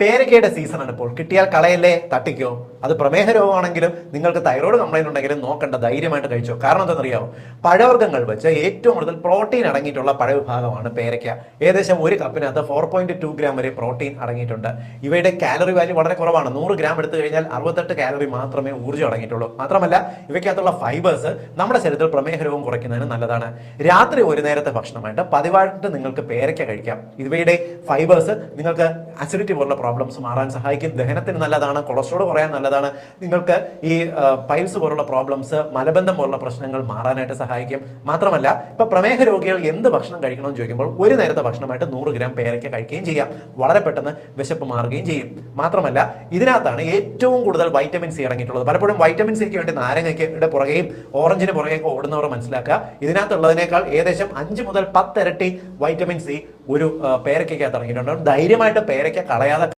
പേരക്കയുടെ ആണ് ഇപ്പോൾ. കിട്ടിയാൽ കളയല്ലേ? തട്ടിക്കോ. അത് പ്രമേഹ രോഗമാണെങ്കിലും നിങ്ങൾക്ക് തൈറോയ്ഡ് കംപ്ലൈന്റ് ഉണ്ടെങ്കിലും നോക്കേണ്ട ധൈര്യമായിട്ട് കഴിച്ചോ. കാരണം എന്താണെന്നറിയാമോ പഴവർഗങ്ങൾ വെച്ച് ഏറ്റവും കൂടുതൽ പ്രോട്ടീൻ അടങ്ങിയിട്ടുള്ള പഴവിഭാഗമാണ് പേരയ്ക്ക. ഏകദേശം ഒരു കപ്പിനകത്ത് ഫോർ പോയിന്റ് ടു ഗ്രാം വരെ പ്രോട്ടീൻ അടങ്ങിയിട്ടുണ്ട്. ഇവയുടെ കാലറി വാല്യൂ വളരെ കുറവാണ്. നൂറ് ഗ്രാം എടുത്തു കഴിഞ്ഞാൽ അറുപത്തെട്ട് കാലറി മാത്രമേ ഊർജം അടങ്ങിയിട്ടുള്ളൂ. മാത്രമല്ല ഇവയ്ക്കകത്തുള്ള ഫൈബേഴ്സ് നമ്മുടെ ശരീരത്തിൽ പ്രമേഹ രോഗം കുറയ്ക്കുന്നതിന് നല്ലതാണ്. രാത്രി ഒരു നേരത്തെ ഭക്ഷണമായിട്ട് പതിവായിട്ട് നിങ്ങൾക്ക് പേരയ്ക്ക കഴിക്കാം. ഇവയുടെ ഫൈബേഴ്സ് നിങ്ങൾക്ക് അസിഡിറ്റി പോലുള്ള പ്രോബ്ലംസ് മാറാൻ സഹായിക്കും. ദഹനത്തിന് നല്ലതാണ്. കൊളസ്ട്രോൾ കുറയാൻ നല്ലതാണ്. നിങ്ങൾക്ക് ഈ പൈൽസ് പോലുള്ള പ്രോബ്ലംസ് മലബന്ധം പോലുള്ള പ്രശ്നങ്ങൾ മാറാനായിട്ട് സഹായിക്കും. മാത്രമല്ല ഇപ്പൊ പ്രമേഹ രോഗികൾ എന്ത് ഭക്ഷണം കഴിക്കണമെന്ന് ചോദിക്കുമ്പോൾ ഒരു നേരത്തെ ഭക്ഷണമായിട്ട് നൂറ് ഗ്രാം പേരയ്ക്ക കഴിക്കുകയും ചെയ്യാം. വളരെ പെട്ടെന്ന് വിശപ്പ് മാറുകയും ചെയ്യും. മാത്രമല്ല ഇതിനകത്താണ് ഏറ്റവും കൂടുതൽ വൈറ്റമിൻ സി ഇറങ്ങിയിട്ടുള്ളത്. പലപ്പോഴും വൈറ്റമിൻ സിക്ക് വേണ്ടി നാരങ്ങയ്ക്ക് പുറകെയും ഓറഞ്ചിന് പുറകെയൊക്കെ ഓടുന്നവർ മനസ്സിലാക്കുക. ഇതിനകത്തുള്ളതിനേക്കാൾ ഏകദേശം അഞ്ച് മുതൽ പത്ത് ഇരട്ടി വൈറ്റമിൻ സി ഒരു പേരയ്ക്കകത്ത് ഇറങ്ങിയിട്ടുണ്ട്. ധൈര്യമായിട്ട് പേരയ്ക്ക കളയാതെ